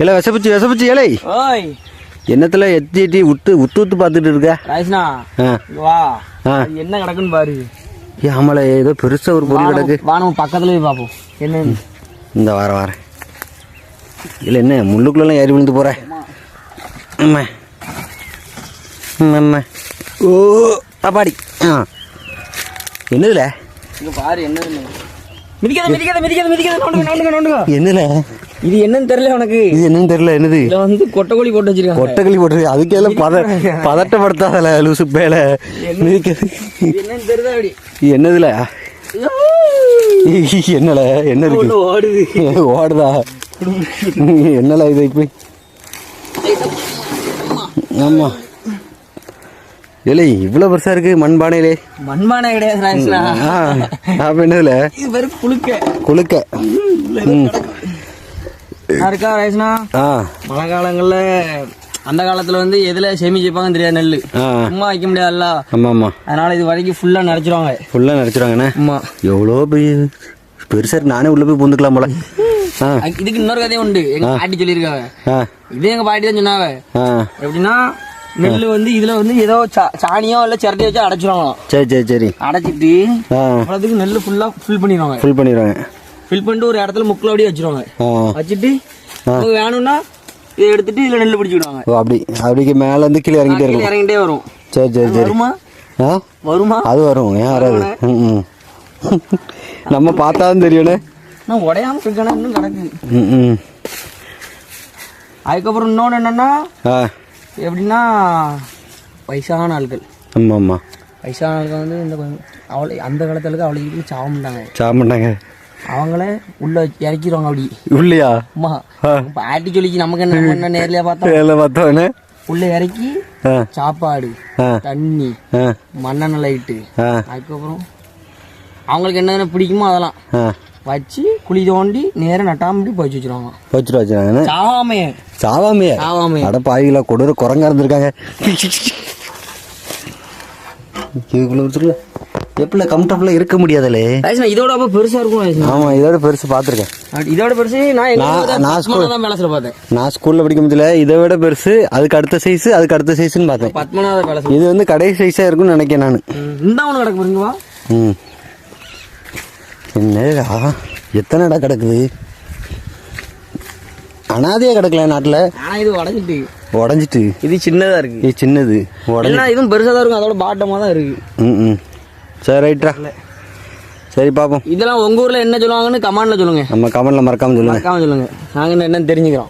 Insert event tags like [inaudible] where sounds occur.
இல்லை விசப்பிச்சு விசப்பிச்சு இலை ஓய். என்னத்துல எத்தி எட்டி விட்டு உத்து உத்து பார்த்துட்டு இருக்க? ராஜ்னா வா. என்ன கிடக்குன்னு பாரு. ஆமால ஏதோ பெருசா ஒரு பொருள் கிடக்கு. வா நம்ம பக்கத்துல போய் பார்ப்போம். என்ன இந்த வார வாரேன் இல்லை என்ன முள்ளுக்குள்ளெல்லாம் ஏறி விழுந்து போகிறேன் அம்மா. அம்மா ஓ பாப்பாடி ஆ. என்னதுல? பாரு என்னன்னு மிதிக்காத மிதிக்காத மிதிக்காத மிதிக்காத நோண்டுங்க நோண்டுங்க நோண்டுங்க. என்னதுல? இது என்னன்னு தெரியல உனக்கு. இது என்னன்னு தெரியல என்னது? இதுல வந்து கொட்டைக்கோழி போட்டு வச்சிருக்காங்க. ஒட்டகளி போட்டு அதுக்கெல்லாம் பத பதட்டப்படுத்தாதல லூசு பேல என்னன்னு தெரியல அப்படி. இது என்னதுல? என்னல என்ன இருக்கு? ஓடுது. ஓடுதா? என்னல இது இப்படி ஆமா. இல்லை இவ்வளோ பெருசா இருக்கு மண்பானையிலே. மண்பானை கிடையாது அப்ப என்னதுல? குளுக்க குளுக்க இருக்கா ராஜ்னா ஆ. மழை காலங்கள்ல அந்த காலத்துல வந்து எதுல சேமிச்சு தெரியாது நெல்லு. ஆ. சும்மா வைக்க முடியாதுல்ல. ஆமா ஆமா அதனால இது வரைக்கும் ஃபுல்லா நினைச்சிருவாங்க ஃபுல்லாக நினச்சிருவாங்கண்ணே ஆமா. எவ்வளோ பெரிய பெருசா நானே உள்ள போய் பூந்துக்கலாம் போல. இதுக்கு இன்னொரு கதையும் உண்டு. எங்க பாட்டி சொல்லியிருக்காங்க. இதே எங்க பாட்டி தான் சொன்னாங்க. எப்படின்னா நெல் வந்து இதுல வந்து ஏதோ சாணியோ இல்ல சிரட்டையோ வச்சு அடைச்சிருவாங்களாம். சரி சரி சரி. அடைச்சிட்டு அவ்வளோத்துக்கு நெல் ஃபுல்லா ஃபில் பண்ணிடுவாங்க ஃபுல் பண்ணிடுவாங்க ஃபில் பண்ணிட்டு ஒரு இடத்துல முக்கில் அப்படியே வச்சிருவாங்க. வச்சுட்டு வேணும்னா இதை எடுத்துட்டு இதுல நெல் பிடிச்சிடுவாங்க ஓ அப்படி. அப்படிக்கு மேல இருந்து கீழே இறங்கிட்டே இருக்கும். இறங்கிட்டே வரும். சரி சரி சரி. வருமா? ஆ? வருமா? அது வரும். ஏன் வராது? ம். நம்ம பார்த்தாதான் தெரியும்ண்ணே. நான் உடையாம இருக்கேனா இன்னும் கிடக்கு ம் அதுக்கப்புறம் இன்னொன்று என்னன்னா எப்படின்னா வயசான ஆட்கள் ஆமாம் ஆமாம் வயசான ஆட்கள் வந்து இந்த அவளை அந்த காலத்துல அவளுக்கு சாக மாட்டாங்க. சாப்பிட்டாங்க அவங்கள உள்ள இறக்கிடுவாங்க அப்படி. உள்ளியா? அம்மா. பாட்டி சொல்லிச்சு நமக்கு என்ன நேர்லயே பார்த்தோம்? வேலை பார்த்தோன்னே உள்ள இறக்கி சாப்பாடு தண்ணி மண்ணெண்ணெய் லைட்டு அதுக்கப்புறம் அவங்களுக்கு என்னென்ன பிடிக்குமோ அதெல்லாம் வச்சு குழி தோண்டி நேரம் நட்டாமடி போய் வச்சிருவாங்க. வச்சுட்டு வச்சுருவாங்கண்ணே சாவாமையே. சாவாமையே? சாவாமையே. அட பாவிகளா கொடூர குரங்கா இருந்திருக்காங்க. [laughs] இதுக்குள்ள வச்சுருல எப்படில கம்ஃபர்டபுளாக இருக்க முடியாதுல்லே ராஜ்னா இதோட அப்ப பெருசா இருக்கும். ஆமாம் இதோட பெருசு பார்த்துருக்கேன் அப்படி இதோட பெருசு நான் நான்- தான் பேலஸ்ல பார்த்தேன். நான் ஸ்கூலில் படிக்கும் போதுல இதை விட பெருசு அதுக்கு அடுத்த சைஸ் அதுக்கு அடுத்த சைஸ்னு பார்த்தேன். பத்மநாத பேலஸ் இது வந்து கடைசி சைஸாக இருக்கும்னு நினைக்கிறேன் நான். இந்த ஒன்று கிடக்கு பாருங்க வா. ம். என்னடா எத்தனை இடம் கிடக்குது? அனாதையாக கிடக்கல நாட்டில். இது உடஞ்சிட்டு. உடஞ்சிட்டு. இது சின்னதா இருக்கு. இது சின்னது. உடஞ்சி இதுவும் பெருசா தான் இருக்கும் அதோட பாட்டமா தான் இருக்கு. ம் ம். சரி ரைட்ரா சரி பார்ப்போம் இதெல்லாம் உங்க ஊர்ல என்ன சொல்லுவாங்கன்னு கமாண்ட்ல சொல்லுங்க. நம்ம கமெண்ட்ல மறக்காம சொல்லுங்க. மறக்காம சொல்லுங்க. நாங்க என்னன்னு தெரிஞ்சுக்கிறோம்.